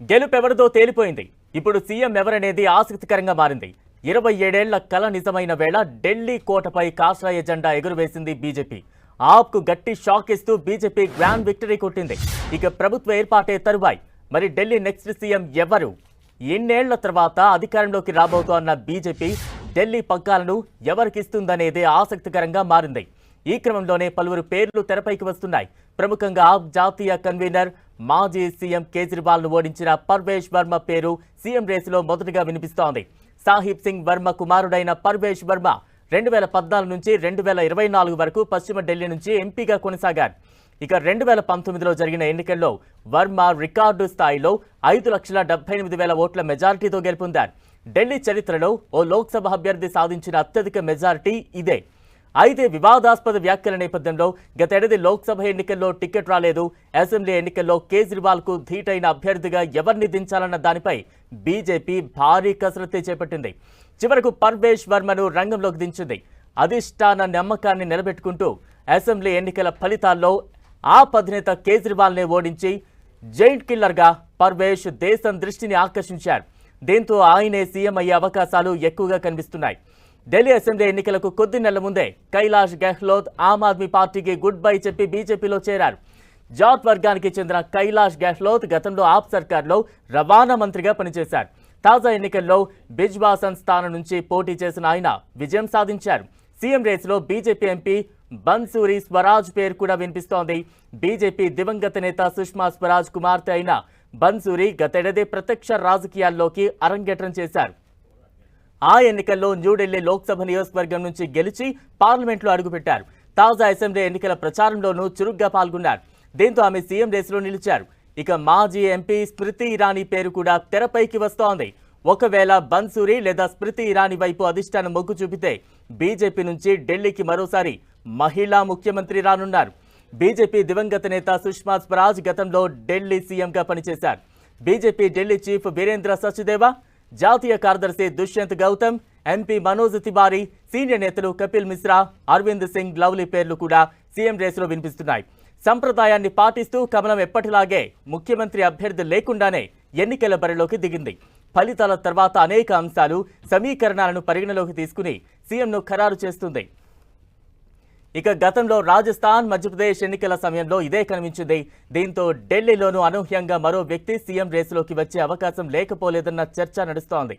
గెలుపెవరిదో తేలిపోయింది. ఇప్పుడు సీఎం ఎవరనేది ఆసక్తికరంగా మారింది. ఇరవై ఏడేళ్ళ కల నిజమైన వేళ ఢిల్లీ కోటపై కాషాయ జెండా ఎగురవేసింది బీజేపీ. ఆప్కు గట్టి షాక్ ఇస్తూ బీజేపీ గ్రాండ్ విక్టరీ కొట్టింది. ఇక ప్రభుత్వ ఏర్పాటే తరువాయి. మరి ఢిల్లీ నెక్స్ట్ సీఎం ఎవరు? ఎన్నేళ్ళ తర్వాత అధికారంలోకి రాబోతోన్న బీజేపీ ఢిల్లీ పగ్గాలను ఎవరికిస్తుందనేదే ఆసక్తికరంగా మారింది. ఈ క్రమంలోనే పలువురు పేర్లు తెరపైకి వస్తున్నాయి. ప్రముఖంగా ఆప్ జాతీయ కన్వీనర్ మాజీ సీఎం కేజ్రీవాల్ను ఓడించిన పర్వేష్ వర్మ పేరు సీఎం రేసులో మొదటగా వినిపిస్తోంది. సాహిబ్ సింగ్ వర్మ కుమారుడైన పర్వేష్ వర్మ రెండు వేల పద్నాలుగు నుంచి రెండు వేల ఇరవై నాలుగు వరకు పశ్చిమ ఢిల్లీ నుంచి ఎంపీగా కొనసాగారు. ఇక రెండు వేల పంతొమ్మిదిలో జరిగిన ఎన్నికల్లో వర్మ రికార్డు స్థాయిలో ఐదు లక్షల డెబ్బై ఎనిమిది వేల ఓట్ల మెజారిటీతో గెలుపొందారు. ఢిల్లీ చరిత్రలో ఓ లోక్సభ అభ్యర్థి సాధించిన అత్యధిక మెజారిటీ ఇదే. అయితే వివాదాస్పద వ్యాఖ్యల నేపథ్యంలో గతేడాది లోక్సభ ఎన్నికల్లో టికెట్ రాలేదు. అసెంబ్లీ ఎన్నికల్లో కేజ్రీవాల్కు ధీటైన అభ్యర్థిగా ఎవరిని దించాలన్న దానిపై బీజేపీ భారీ కసరత్తు చేపట్టింది. చివరకు పర్వేష్ వర్మను రంగంలోకి దించింది. అధిష్టాన నమ్మకాన్ని నిలబెట్టుకుంటూ అసెంబ్లీ ఎన్నికల ఫలితాల్లో ఆప్ అధినేత కేజ్రీవాల్నే ఓడించి జైంట్ కిల్లర్గా పర్వేష్ దేశం దృష్టిని ఆకర్షించారు. దీంతో ఆయనే సీఎం అయ్యే అవకాశాలు ఎక్కువగా కనిపిస్తున్నాయి. ఢిల్లీ అసెంబ్లీ ఎన్నికలకు కొద్ది నెలల ముందే కైలాష్ గెహ్లోత్ ఆమ్ ఆద్మీ పార్టీకి గుడ్ బై చెప్పి బీజేపీలో చేరారు. జాట్ వర్గానికి చెందిన కైలాష్ గెహ్లోత్ గతంలో ఆప్ సర్కార్లో రవాణా మంత్రిగా పనిచేశారు. తాజా ఎన్నికల్లో బిజ్వాసన్ స్థానం నుంచి పోటీ చేసిన ఆయన విజయం సాధించారు. సీఎం రేసులో బీజేపీ ఎంపీ బన్సూరి స్వరాజ్ పేరు కూడా వినిపిస్తోంది. బీజేపీ దివంగత నేత సుష్మా స్వరాజ్ కుమార్తె అయిన బన్సూరి గతేడాది ప్రత్యక్ష రాజకీయాల్లోకి అరంగేట్రం చేశారు. ఆ ఎన్నికల్లో న్యూఢిల్లీ లోక్సభ నియోజకవర్గం నుంచి గెలిచి పార్లమెంట్లో అడుగుపెట్టారు. తాజా అసెంబ్లీ ఎన్నికల ప్రచారంలోనూ చురుగ్గా పాల్గొన్నారు. దీంతో ఆమె సీఎం రేసులో నిలిచారు. ఇక మాజీ ఎంపీ స్మృతి ఇరానీ పేరు కూడా తెరపైకి వస్తోంది. ఒకవేళ బన్సూరి లేదా స్మృతి ఇరానీ వైపు అధిష్టానం మొగ్గు చూపితే బీజేపీ నుంచి ఢిల్లీకి మరోసారి మహిళా ముఖ్యమంత్రి రానున్నారు. బీజేపీ దివంగత నేత సుష్మా స్వరాజ్ గతంలో ఢిల్లీ సీఎంగా పనిచేశారు. బీజేపీ ఢిల్లీ చీఫ్ వీరేంద్ర సచ్దేవా జాతీయ కార్యదర్శి దుష్యంత్ గౌతమ్ ఎంపీ మనోజ్ తివారీ సీనియర్ నేతలు కపిల్ మిశ్రా అరవింద్ సింగ్ లవ్లీ పేర్లు కూడా సీఎం రేసులో వినిపిస్తున్నాయి. సంప్రదాయాన్ని పాటిస్తూ కమలం ఎప్పటిలాగే ముఖ్యమంత్రి అభ్యర్థి లేకుండానే ఎన్నికల బరిలోకి దిగింది. ఫలితాల తర్వాత అనేక అంశాలు సమీకరణాలను పరిగణలోకి తీసుకుని సీఎంను ఖరారు చేస్తుంది. ఇక గతంలో రాజస్థాన్ మధ్యప్రదేశ్ ఎన్నికల సమయంలో ఇదే కనిపించింది. దీంతో ఢిల్లీలోనూ అనూహ్యంగా మరో వ్యక్తి సీఎం రేసులోకి వచ్చే అవకాశం లేకపోలేదన్న చర్చ నడుస్తోంది.